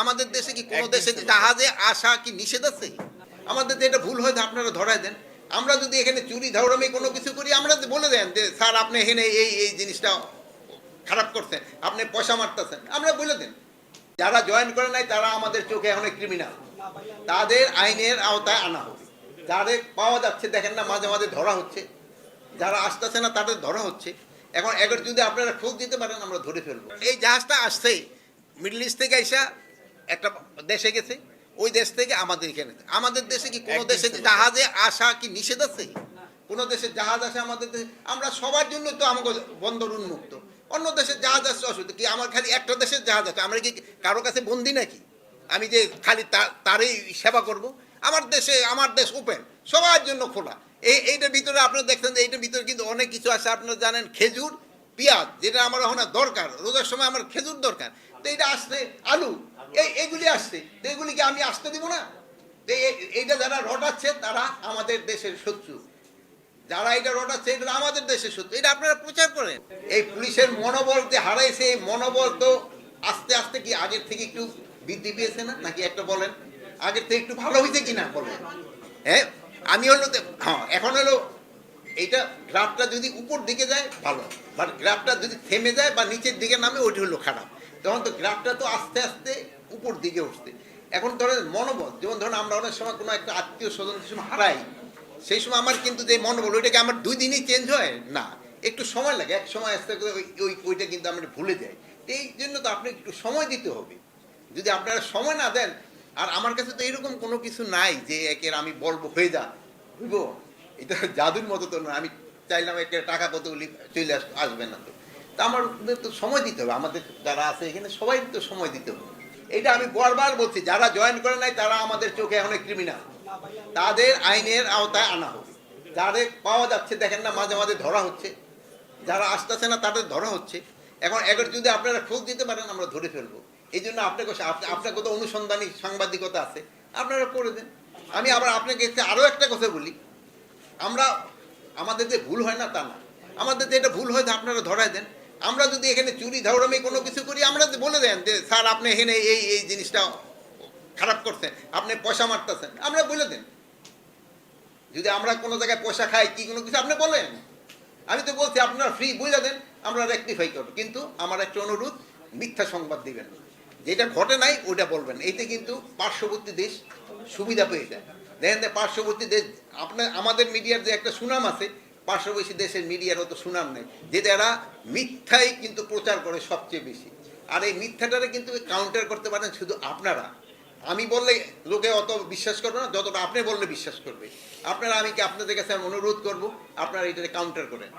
আমাদের দেশে কি কোনো দেশে জাহাজে আসা কি নিষেধ আছে? আমাদের এটা ভুল হয়তো আপনারা ধরাই দেন। আমরা যদি এখানে চুরি ধরামি কোনো কিছু করি আমরা বলে দেন যে স্যার আপনি এখানে এই এই জিনিসটা খারাপ করছেন আপনি পয়সা মারতেছেন আমরা বলে দেন। যারা জয়েন করে নাই তারা আমাদের চোখে অনেক ক্রিমিনাল তাদের আইনের আওতায় আনা হবে। যাদের পাওয়া যাচ্ছে দেখেন না মাঝে মাঝে ধরা হচ্ছে। যারা আসতেছে না তাদের ধরা হচ্ছে। এখন এবার যদি আপনারা খোঁজ দিতে পারেন আমরা ধরে ফেলব। এই জাহাজটা আসছেই মিডল ইস্ট থেকে এসা একটা দেশে গেছে ওই দেশ থেকে আমাদের এখানে আমাদের দেশে কি কোনো দেশে জাহাজে আসা কি নিষেধ আছে? কোনো দেশে জাহাজ আসে আমাদের দেশে? আমরা সবার জন্য তো আমাকে বন্দর উন্মুক্ত। অন্য দেশের জাহাজ আসছে অসুবিধা কি? আমার খালি একটা দেশের জাহাজ আছে। আমরা কি কারও কাছে বন্দি নাকি? আমি যে খালি তারই সেবা করব? আমার দেশে আমার দেশ ওপেন সবার জন্য খোলা। এই এইটার ভিতরে আপনারা দেখছেন যে এইটার ভিতরে কিন্তু অনেক কিছু আছে। আপনারা জানেন খেজুর পেঁয়াজ যেটা আমার এখন দরকার। রোজার সময় আমার খেজুর দরকার। তো এইটা আসছে আলু। এই এইগুলি আসছে। তো এইগুলিকে আমি আসতে দিব না? এই- এইটা যারা রটাচ্ছে তারা আমাদের দেশের শত্রু। যারা এটা রটাচ্ছে এটা আমাদের দেশের শত্রু। এটা আপনারা প্রচার করেন। এই পুলিশের মনোবল যে হারাইছে এই মনোবল তো আস্তে আস্তে কি আগের থেকে একটু বৃদ্ধি পেয়েছে না? নাকি একটা বলেন? আগের থেকে একটু ভালো হয়েছে কিনা বলেন? হ্যাঁ আমি হলো হ্যাঁ এখন হলো এইটা গ্রাফটা যদি উপর দিকে যায় ভালো। বাট গ্রাফটা যদি থেমে যায় বা নিচের দিকে নামে ওইটা হলো খারাপ। তখন তো গ্রাফটা তো আস্তে আস্তে উপর দিকে উঠছে। এখন ধরেন মনোবল, যেমন ধরুন আমরা অনেক সময় কোনো একটা আত্মীয় স্বজন সময় হারাই, সেই সময় আমার কিন্তু যে মনোবল ওইটাকে আমার দুই দিনই চেঞ্জ হয়? না। একটু সময় লাগে, এক সময় আস্তে করে ওই- ওই, ওইটা কিন্তু আমরা ভুলে যাই। এই জন্য তো আপনি একটু সময় দিতে হবে। যদি আপনারা সময় না দেন, আর আমার কাছে তো এরকম কোনো কিছু নাই যে একের আমি বলব, হয়ে যা বুঝব এটা জাদুর মতো তো না, আমি চাইলাম একে টাকা কতগুলি চলে আস, আসবে না তা। আমাদের তো সময় দিতে হবে, আমাদের যারা আছে এখানে সবাই তো সময় দিতে হবে। এটা আমি বারবার বলছি, যারা জয়েন করে নাই তারা আমাদের চোখে অনেক ক্রিমিনাল তাদের আইনের আওতায় আনা হবে যাদের পাওয়া যাচ্ছে, দেখেন না, মাঝে মাঝে ধরা হচ্ছে। যারা আসতেছে না, তাদের ধরা হচ্ছে। এখন এবার যদি আপনারা খোঁজ দিতে পারেন, আমরা ধরে ফেলব। এই জন্য আপনাকে আপ- আপনার কত অনুসন্ধানী সাংবাদিকতা আছে। আপনারা করে দেন। আমি আবার আপনাকে এতে আরও একটা কথা বলি। আমরা, আমাদের যে ভুল হয় না তা না। আমাদের যে এটা ভুল হয়, আপনারা ধরায় দেন। আমরা যদি এখানে চুরি ধরামি কোনো কিছু করি, আমরা বলে দেন যে, স্যার, আপনি এখানে এই এই জিনিসটা খারাপ করছেন, আপনি পয়সা মারতেছেন, আমরা বলে দেন। যদি আমরা কোনো জায়গায় পয়সা খাই, কি কোনো কিছু, আপনি বলেন। আমি তো বলছি, আপনারা ফ্রি বুঝে দেন, আমরা রেকটিফাই করব। কিন্তু আমার একটা অনুরোধ, মিথ্যা সংবাদ দিবেন যেটা ঘটে নাই, ওইটা বলবেন। এতে কিন্তু পার্শ্ববর্তী দেশ সুবিধা পেয়ে যায়। দেখেন পার্শ্ববর্তী দেশ আপনার আমাদের মিডিয়ার যে একটা সুনাম আছে পার্শ্ববর্তী দেশের মিডিয়ার অত সুনাম নেই যেটা এরা মিথ্যাই কিন্তু প্রচার করে সবচেয়ে বেশি। আর এই মিথ্যাটারে কিন্তু কাউন্টার করতে পারেন শুধু আপনারা। আমি বললে লোকে অত বিশ্বাস করবে না, যতটা আপনি বললে বিশ্বাস করবে। আপনারা, আমি কি আপনাদের কাছে অনুরোধ করব, আপনারা এটাকে কাউন্টার করেন।